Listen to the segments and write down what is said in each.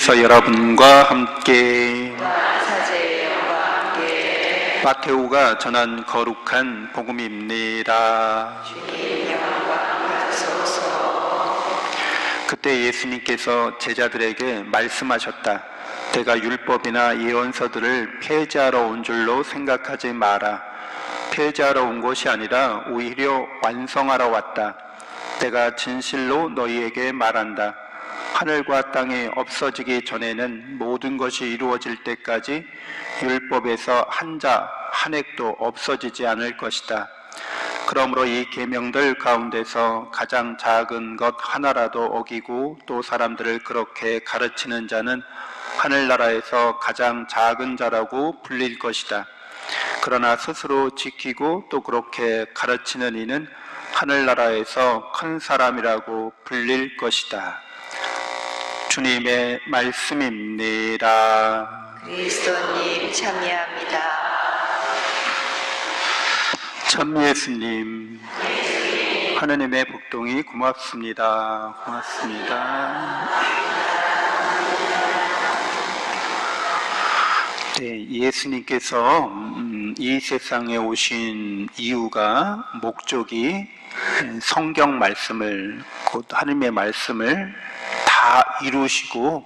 그래서 여러분과 함께 마테오가 전한 거룩한 복음입니다. 그때 예수님께서 제자들에게 말씀하셨다. 내가 율법이나 예언서들을 폐지하러 온 줄로 생각하지 마라. 폐지하러 온 것이 아니라 오히려 완성하러 왔다. 내가 진실로 너희에게 말한다. 하늘과 땅이 없어지기 전에는 모든 것이 이루어질 때까지 율법에서 한 자, 한 획도 없어지지 않을 것이다. 그러므로 이 계명들 가운데서 가장 작은 것 하나라도 어기고 또 사람들을 그렇게 가르치는 자는 하늘나라에서 가장 작은 자라고 불릴 것이다. 그러나 스스로 지키고 또 그렇게 가르치는 이는 하늘나라에서 큰 사람이라고 불릴 것이다. 주님의 말씀입니다. 그리스도님 참여합니다 참 예수님, 하느님의 복동이 고맙습니다. 고맙습니다. 네, 예수님께서 음, 이 세상에 오신 이유가 목적이 성경 말씀을 곧 하느님의 말씀을 다 이루시고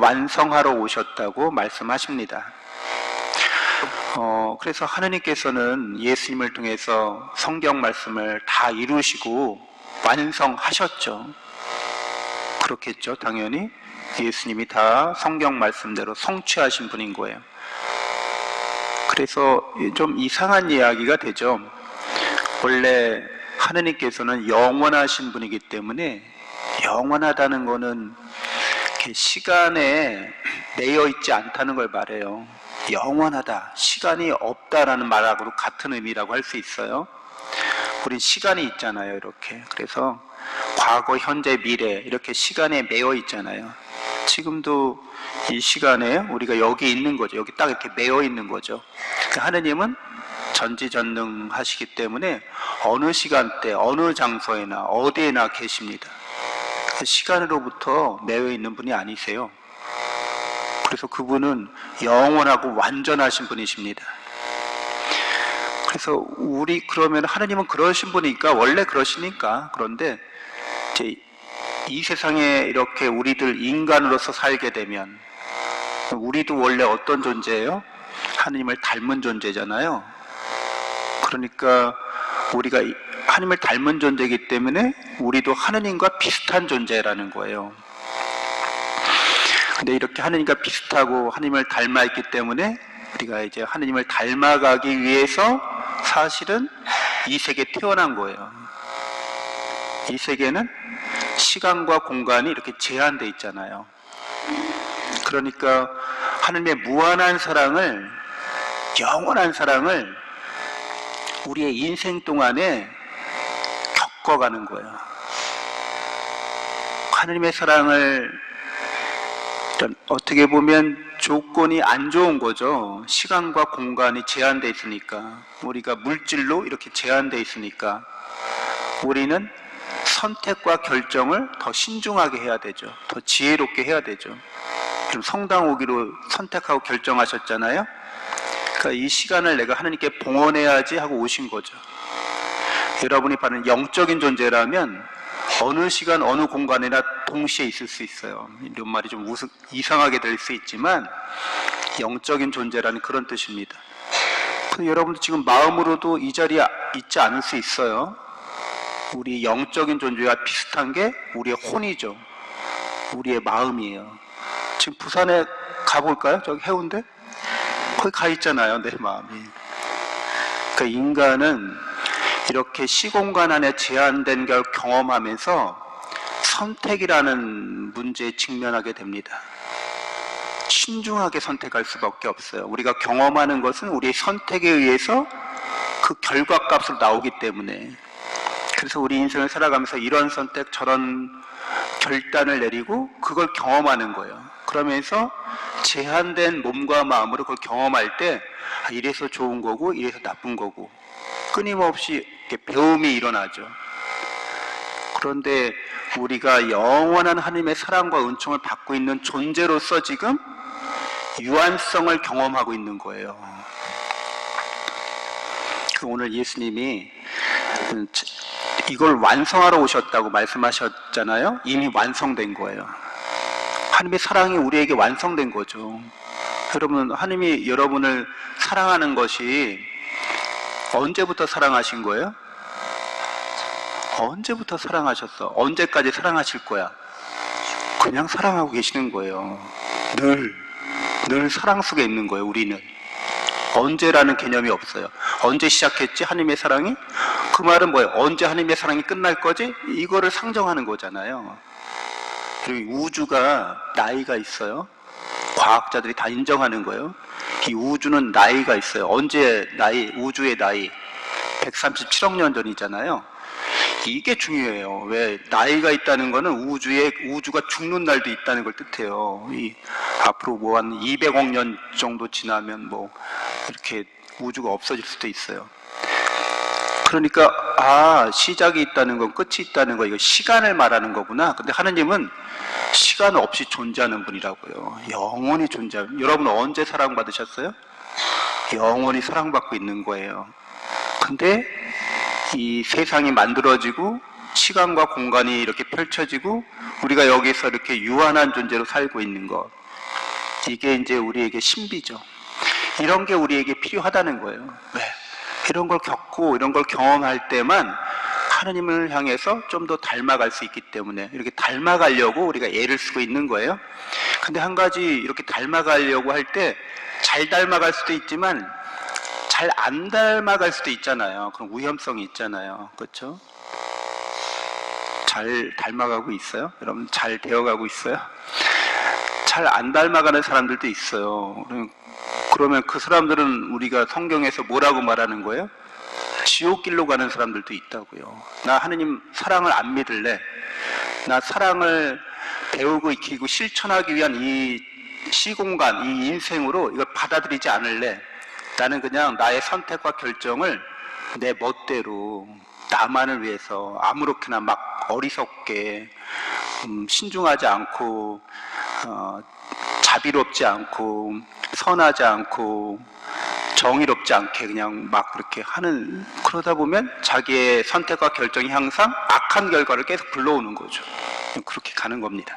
완성하러 오셨다고 말씀하십니다. 어, 그래서 하느님께서는 예수님을 통해서 성경 말씀을 다 이루시고 완성하셨죠. 그렇겠죠, 당연히. 예수님이 다 성경 말씀대로 성취하신 분인 거예요. 그래서 좀 이상한 이야기가 되죠. 원래 하느님께서는 영원하신 분이기 때문에 영원하다는 거는 시간에 매여 있지 않다는 걸 말해요. 영원하다, 시간이 없다라는 말하고 같은 의미라고 할 수 있어요. 우린 시간이 있잖아요, 이렇게. 그래서 과거, 현재, 미래 이렇게 시간에 매여 있잖아요. 지금도 이 시간에 우리가 여기 있는 거죠. 여기 딱 이렇게 매여 있는 거죠. 그러니까 하느님은 전지전능하시기 때문에 어느 시간대, 어느 장소에나 어디에나 계십니다. 시간으로부터 매여 있는 분이 아니세요. 그래서 그분은 영원하고 완전하신 분이십니다. 그래서 우리 그러면 하나님은 그러신 분이니까 원래 그러시니까 그런데 이제 이 세상에 이렇게 우리들 인간으로서 살게 되면 우리도 원래 어떤 존재예요? 하나님을 닮은 존재잖아요. 그러니까 우리가 이- 하나님을 닮은 존재이기 때문에 우리도 하느님과 비슷한 존재라는 거예요. 근데 이렇게 하느님과 비슷하고 하느님을 닮아 있기 때문에 우리가 이제 하느님을 닮아가기 위해서 사실은 이 세계에 태어난 거예요. 이 세계는 시간과 공간이 이렇게 제한돼 있잖아요. 그러니까 하느님의 무한한 사랑을 영원한 사랑을 우리의 인생 동안에 겪어가는 거예요. 하느님의 사랑을 어떻게 보면 조건이 안 좋은 거죠. 시간과 공간이 제한돼 있으니까 우리가 물질로 이렇게 제한돼 있으니까 우리는 선택과 결정을 더 신중하게 해야 되죠. 더 지혜롭게 해야 되죠. 지금 성당 오기로 선택하고 결정하셨잖아요. 그러니까 이 시간을 내가 하나님께 봉헌해야지 하고 오신 거죠. 여러분이 받는 영적인 존재라면 어느 시간 어느 공간에나 동시에 있을 수 있어요. 이런 말이 좀 우스, 이상하게 될 수 있지만 영적인 존재라는 그런 뜻입니다. 여러분도 지금 마음으로도 이 자리에 있지 않을 수 있어요. 우리 영적인 존재와 비슷한 게 우리의 혼이죠. 우리의 마음이에요. 지금 부산에 가볼까요? 저기 해운대? 거기 가 있잖아요, 내 마음이. 그러니까 인간은 이렇게 시공간 안에 제한된 걸 경험하면서 선택이라는 문제에 직면하게 됩니다. 신중하게 선택할 수밖에 없어요. 우리가 경험하는 것은 우리의 선택에 의해서 그 결과값으로 나오기 때문에 그래서 우리 인생을 살아가면서 이런 선택 저런 결단을 내리고 그걸 경험하는 거예요. 그러면서 제한된 몸과 마음으로 그걸 경험할 때 아, 이래서 좋은 거고 이래서 나쁜 거고 끊임없이 배움이 일어나죠. 그런데 우리가 영원한 하나님의 사랑과 은총을 받고 있는 존재로서 지금 유한성을 경험하고 있는 거예요. 그 오늘 예수님이 이걸 완성하러 오셨다고 말씀하셨잖아요. 이미 완성된 거예요. 하나님의 사랑이 우리에게 완성된 거죠. 여러분, 하나님이 여러분을 사랑하는 것이 언제부터 사랑하신 거예요? 언제부터 사랑하셨어? 언제까지 사랑하실 거야? 그냥 사랑하고 계시는 거예요. 늘, 늘 사랑 속에 있는 거예요, 우리는. 언제라는 개념이 없어요. 언제 시작했지? 하나님의 사랑이? 그 말은 뭐예요? 언제 하나님의 사랑이 끝날 거지? 이거를 상정하는 거잖아요. 그리고 우주가 나이가 있어요. 과학자들이 다 인정하는 거예요. 이 우주는 나이가 있어요. 언제 나이, 우주의 나이? 137억 년 전이잖아요. 이게 중요해요. 왜 나이가 있다는 거는 우주에 우주가 죽는 날도 있다는 걸 뜻해요. 이 앞으로 뭐 한 200억 년 정도 지나면 뭐 이렇게 우주가 없어질 수도 있어요. 그러니까 아 시작이 있다는 건 끝이 있다는 거 이거 시간을 말하는 거구나. 근데 하나님은 시간 없이 존재하는 분이라고요. 영원히 존재. 여러분 언제 사랑받으셨어요? 영원히 사랑받고 있는 거예요. 근데 이 세상이 만들어지고 시간과 공간이 이렇게 펼쳐지고 우리가 여기서 이렇게 유한한 존재로 살고 있는 것. 이게 이제 우리에게 신비죠. 이런 게 우리에게 필요하다는 거예요. 왜? 이런 걸 겪고 이런 걸 경험할 때만 하나님을 향해서 좀 더 닮아갈 수 있기 때문에 이렇게 닮아가려고 우리가 애를 쓰고 있는 거예요. 근데 한 가지 이렇게 닮아가려고 할 때 잘 닮아갈 수도 있지만 잘 안 닮아갈 수도 있잖아요. 그런 위험성이 있잖아요. 그렇죠? 잘 닮아가고 있어요? 여러분 잘 되어가고 있어요? 잘 안 닮아가는 사람들도 있어요. 그럼- 그러면 그 사람들은 우리가 성경에서 뭐라고 말하는 거예요? 지옥길로 가는 사람들도 있다고요. 나 하느님 사랑을 안 믿을래. 나 사랑을 배우고 익히고 실천하기 위한 이 시공간, 이 인생으로 이걸 받아들이지 않을래. 나는 그냥 나의 선택과 결정을 내 멋대로 나만을 위해서 아무렇게나 막 어리석게 음, 신중하지 않고 어, 자비롭지 않고 선하지 않고 정의롭지 않게 그냥 막 그렇게 하는 그러다 보면 자기의 선택과 결정이 항상 악한 결과를 계속 불러오는 거죠. 그렇게 가는 겁니다.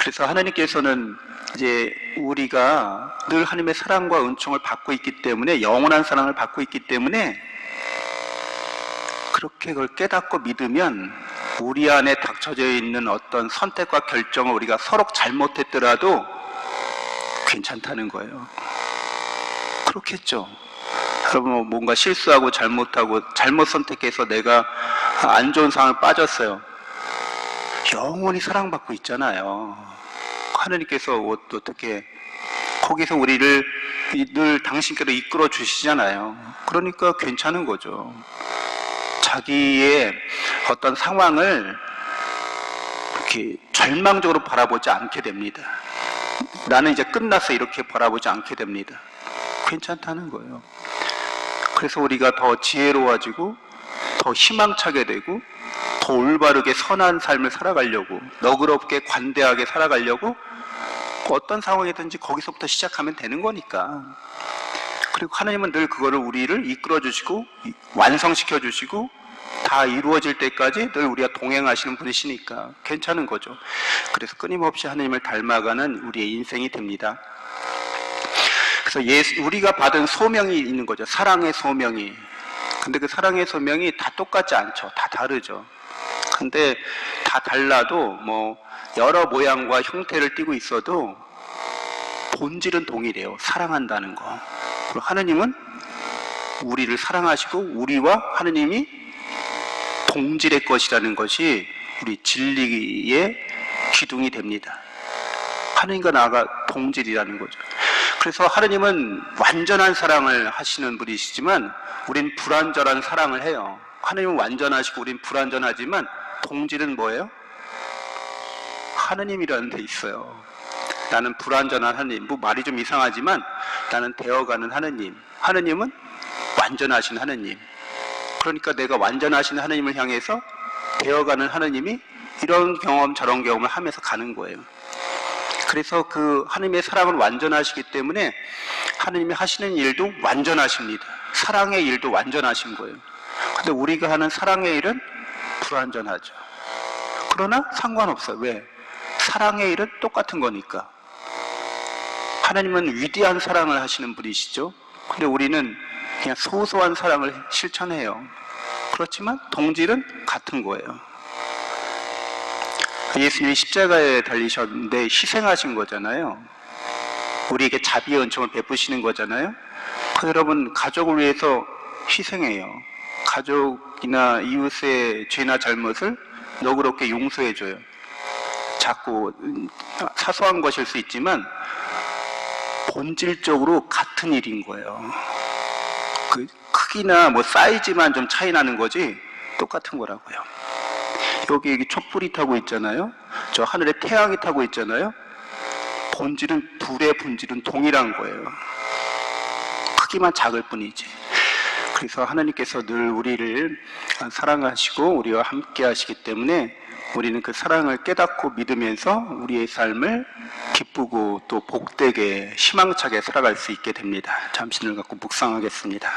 그래서 하나님께서는 이제 우리가 늘 하나님의 사랑과 은총을 받고 있기 때문에 영원한 사랑을 받고 있기 때문에 그렇게 그걸 깨닫고 믿으면 우리 안에 닥쳐져 있는 어떤 선택과 결정을 우리가 서로 잘못했더라도 괜찮다는 거예요. 그렇겠죠. 여러분 뭐 뭔가 실수하고 잘못하고 잘못 선택해서 내가 안 좋은 상황에 빠졌어요. 영원히 사랑받고 있잖아요. 하나님께서 어- 어떻게 거기서 우리를 이- 늘 당신께로 이끌어 주시잖아요. 그러니까 괜찮은 거죠. 자기의 어떤 상황을 이렇게 절망적으로 바라보지 않게 됩니다. 나는 이제 끝났어 이렇게 바라보지 않게 됩니다. 괜찮다는 거예요. 그래서 우리가 더 지혜로워지고 더 희망차게 되고 더 올바르게 선한 삶을 살아가려고 너그럽게 관대하게 살아가려고 어떤 상황이든지 거기서부터 시작하면 되는 거니까. 그리고 하나님은 늘 그거를 우리를 이끌어 주시고 완성시켜 주시고 다 이루어질 때까지 늘 우리가 동행하시는 분이시니까 괜찮은 거죠. 그래서 끊임없이 하나님을 닮아가는 우리의 인생이 됩니다. 그래서 예수, 우리가 받은 소명이 있는 거죠. 사랑의 소명이. 근데 그 사랑의 소명이 다 똑같지 않죠. 다 다르죠. 근데 다 달라도 뭐 여러 모양과 형태를 띠고 있어도 본질은 동일해요. 사랑한다는 거. 그리고 하느님은 우리를 사랑하시고 우리와 하느님이 동질의 것이라는 것이 우리 진리의 기둥이 됩니다. 하느님과 나가 동질이라는 거죠. 그래서 하느님은 완전한 사랑을 하시는 분이시지만 우린 불완전한 사랑을 해요. 하느님은 완전하시고 우린 불완전하지만 동질은 뭐예요? 하느님이라는 데 있어요. 나는 불완전한 하느님. 뭐 말이 좀 이상하지만 나는 되어가는 하느님. 하느님은 완전하신 하느님. 그러니까 내가 완전하신 하느님을 향해서 되어가는 하느님이 이런 경험 저런 경험을 하면서 가는 거예요. 그래서 그 하느님의 사랑은 완전하시기 때문에 하느님이 하시는 일도 완전하십니다. 사랑의 일도 완전하신 거예요. 근데 우리가 하는 사랑의 일은 불완전하죠. 그러나 상관없어요. 왜? 사랑의 일은 똑같은 거니까. 하나님은 위대한 사랑을 하시는 분이시죠. 근데 우리는 그냥 소소한 사랑을 실천해요. 그렇지만 동질은 같은 거예요. 예수님이 십자가에 달리셨는데 희생하신 거잖아요. 우리에게 자비의 은총을 베푸시는 거잖아요. 그 여러분 가족을 위해서 희생해요. 가족이나 이웃의 죄나 잘못을 너그럽게 용서해줘요. 자꾸 음, 사소한 것일 수 있지만 본질적으로 같은 일인 거예요. 그 크기나 뭐 사이즈만 좀 차이 나는 거지 똑같은 거라고요. 여기 여기 촛불이 타고 있잖아요. 저 하늘에 태양이 타고 있잖아요. 본질은 불의 본질은 동일한 거예요. 크기만 작을 뿐이지. 그래서 하나님께서 늘 우리를 사랑하시고 우리와 함께 하시기 때문에 우리는 그 사랑을 깨닫고 믿으면서 우리의 삶을 기쁘고 또 복되게 희망차게 살아갈 수 있게 됩니다. 잠시 을 갖고 묵상하겠습니다.